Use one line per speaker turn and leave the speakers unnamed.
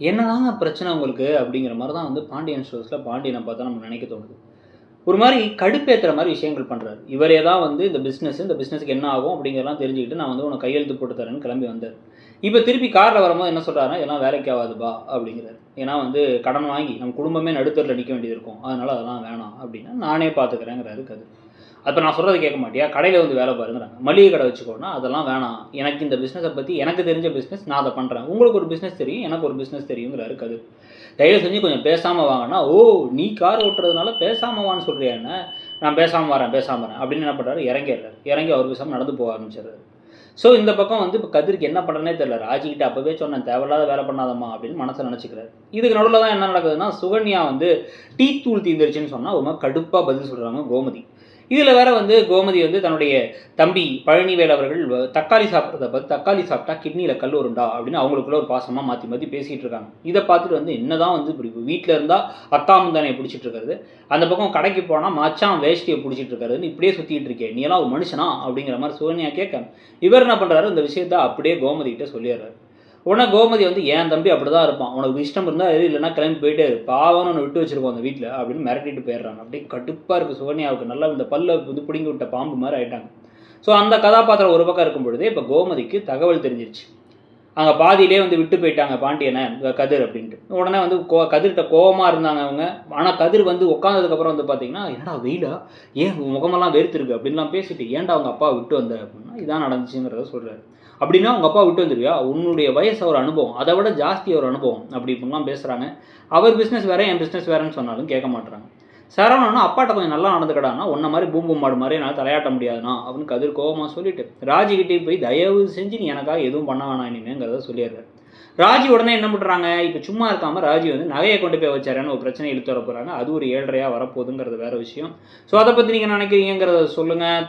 என்னதாங்க பிரச்சனை உங்களுக்கு அப்படிங்கிற மாதிரி தான் வந்து பாண்டியன் ஸ்டோர்ஸில் பாண்டியனை பார்த்தா நம்ம நினைக்க தோணுது. ஒரு மாதிரி கடுப்பேற்றுற மாதிரி விஷயங்கள் பண்ணுறாரு இவரே தான் வந்து இந்த பிஸ்னஸ் இந்த பிஸ்னஸ்க்கு என்ன ஆகும் அப்படிங்கிறலாம் தெரிஞ்சுக்கிட்டு நான் வந்து உனக்கு கையெழுத்து போட்டு தரேன்னு கிளம்பி வந்தார். இப்போ திருப்பி காரில் வரும்போது என்ன சொல்கிறாருன்னா இதெல்லாம் வேலைக்கு ஆகாதுப்பா அப்படிங்கிறாரு. ஏன்னா வந்து கடன் வாங்கி நம்ம குடும்பமே நடுத்தரில் நிற்க வேண்டியது இருக்கும். அதனால் அதெல்லாம் வேணாம் அப்படின்னா நானே பார்த்துக்கிறேங்கிறாரு கதை அப்போ நான் சொல்கிறத கேட்க மாட்டியா? கடையில் வந்து வேலை பாருங்கிறாங்க. மளிகை கடை வச்சுக்கோன்னா அதெல்லாம் வேணாம். எனக்கு இந்த பிஸ்னஸை பற்றி எனக்கு தெரிஞ்ச பிஸ்னஸ் நான் அதை பண்ணுறேன் உங்களுக்கு ஒரு பிஸ்னஸ் தெரியும் எனக்கு ஒரு பிஸ்னஸ் தெரியுங்கிறாரு கது தயவு செஞ்சு கொஞ்சம் பேசாமல் வாங்கன்னா ஓ நீ கார் ஓட்டுறதுனால பேசாமல் வான்னு சொல்கிறியா என்ன? நான் பேசாமல் வரேன் பேசாமல் வரேன். அப்படின்னு என்ன பண்ணுறாரு இறங்கிடுறாரு. இறங்கி அவர் பேசாமல் நடந்து போக ஆரம்பிச்சிடுறாரு. ஸோ இந்த பக்கம் வந்து இப்போ கதிருக்கு என்ன பண்ணுறனே தெரியல. ராஜிக்கிட்ட அப்போவே சொன்னேன் தேவையில்லாத வேலை பண்ணாதம்மா அப்படின்னு மனசில் நினச்சிக்கிறாரு. இதுக்கு நடுவில் தான் என்ன நடக்குதுன்னா சுகன்யா வந்து டீ தூள் தீந்துருச்சுன்னு சொன்னால் ரொம்ப கடுப்பாக பதில் சொல்கிறாங்க கோமதி. இதில் வேற வந்து கோமதி வந்து தன்னுடைய தம்பி பழனிவேல் அவர்கள் தக்காளி சாப்பிட்றத பார்த்து தக்காளி சாப்பிட்டா கிட்னியில் கல் உருண்டா அப்படின்னு அவங்களுக்குள்ள ஒரு பாசமாக மாற்றி மாற்றி பேசிகிட்டு இருக்காங்க. இதை பார்த்துட்டு வந்து என்னதான் வந்து இப்படி வீட்டில் இருந்தால் அக்கா முந்தானையை பிடிச்சிட்டு இருக்கிறது அந்த பக்கம் கடைக்கு போனால் மச்சான் வேஷ்டியை பிடிச்சிட்டு இருக்கிறதுன்னு இப்படியே சுற்றிட்டு இருக்கேன் நீ எல்லாம் ஒரு மனுஷனா அப்படிங்கிற மாதிரி சோனியா கேட்க இவர் என்ன பண்ணுறாரு இந்த விஷயத்த அப்படியே கோமதி கிட்ட சொல்லிடுறாரு. உடனே கோமதி வந்து என் தம்பி அப்படி தான் இருப்பான்? உனக்கு இஷ்டம் இருந்தால் எது இல்லைன்னா கிளம்பி போயிட்டே இரு. பாவம்னு ஒன்று விட்டு வச்சிருக்கோம் அந்த வீட்டில் அப்படின்னு மிரட்டிட்டு போயிடுறாங்க. அப்படியே கடுப்பாக இருக்குது சோனியாவுக்கு நல்லா இந்த பல்ல வந்து பிடுங்கி விட்ட பாம்பு மாதிரி ஆயிட்டாங்க. ஸோ அந்த கதாபாத்திரம் ஒரு பக்கம் இருக்கும் பொழுது இப்போ கோமதிக்கு தகவல் தெரிஞ்சிருச்சு. அங்கே பாதியிலே வந்து விட்டு போயிட்டாங்க பாண்டியனை கதிர் அப்படின்ட்டு. உடனே வந்து கோ கதிர்கிட்ட கோவமாக இருந்தாங்க அவங்க. ஆனால் கதிர் வந்து உட்காந்ததுக்கப்புறம் வந்து பார்த்தீங்கன்னா என்னடா வெயிலா? ஏன் முகமெல்லாம் வெறுத்துருக்கு அப்படின்லாம் பேசிட்டு ஏன்டா அவங்க அப்பா விட்டு வந்த? அப்படின்னா இதான் நடந்துச்சுங்கிறத சொல்கிறாரு அப்படின்னா உங்கள் அப்பா விட்டு வந்துருவியா உன்னுடைய வயசு ஒரு அனுபவம். அதை விட ஜாஸ்தி ஒரு அனுபவம். அப்படி இப்படிலாம் பேசுகிறாங்க அவர் பிஸ்னஸ் வேறு என் பிஸ்னஸ் வேறுன்னு சொன்னாலும் கேட்க மாட்டுறாங்க சரவணனும் அப்பாட்ட கொஞ்சம் நல்லா நடந்துக்கடானா உன்ன மாதிரி பூம்பு மாடு மாதிரி என்னால் தலையாட்ட முடியாதுண்ணா அப்படின்னு கதிர் கோபமாக சொல்லிட்டு ராஜிக்கிட்டே போய் தயவு செஞ்சு நீ எனக்காக எதுவும் பண்ண வேணாம் இனிமேங்கிறத சொல்லிடுறாரு. ராஜி உடனே என்ன பண்ணுறாங்க இப்போ சும்மா இருக்காமல் ராஜி வந்து நகையை கொண்டு போய் வச்சாரன்னு ஒரு பிரச்சனை இழுத்து வர போகிறாங்க அது ஒரு ஏழ்றையாக வரப்போகுதுங்கிறது வேற விஷயம். ஸோ அதை பற்றி நீங்கள் நினைக்கிறீங்கிறத சொல்லுங்கள்